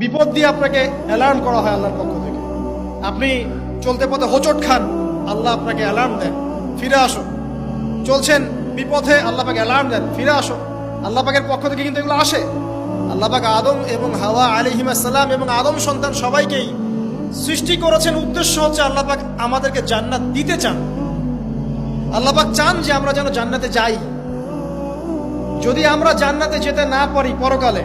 বিপদ দিয়ে আপনাকে অ্যালার্ম করা হয় আল্লাহর পক্ষ থেকে। আপনি চলতে পথে হোঁচট খান, আল্লাহ আপনাকে অ্যালার্ম দেন। ফিরে আসো চলছেন বিপথে, আল্লাহ পাকে অ্যালার্ম দেন। ফিরে আসো আল্লাহ পাকের পক্ষ থেকে কিন্তু এগুলো আসে। আল্লাহ পাক আদম এবং হাওয়া আলিহিমাসাল্লাম এবং আদম সন্তান সবাইকেই সৃষ্টি করেছেন। উদ্দেশ্য হচ্ছে আল্লাহ পাক আমাদেরকে জান্নাত দিতে চান। আল্লাহ পাক চান যে আমরা যেন জান্নাতে যাই। যদি আমরা জান্নাতে যেতে না পারি পরকালে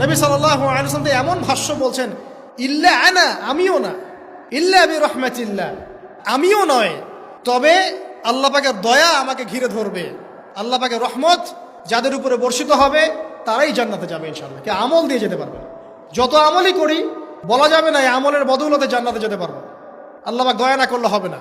নবী সাল্লাল্লাহু আলাইহি ওয়াসাল্লাম তো এমন ভাষ্য বলছেন, ইল্লা আনা, আমিও না। ইল্লা বি রহমাতিল্লাহ আমিও নয়। তবে আল্লাহ পাকের দয়া আমাকে ঘিরে ধরবে। আল্লাহ পাকের রহমত যাদের উপরে বর্ষিত হবে, তারাই জান্নাতে যাবে ইনশাআল্লাহ। কে আমল দিয়ে যেতে পারবে যত আমলই করি, বলা যাবে না এই আমলের বদৌলতে জান্নাতে যেতে পারব। আল্লাহ দয়া না করলে হবে না।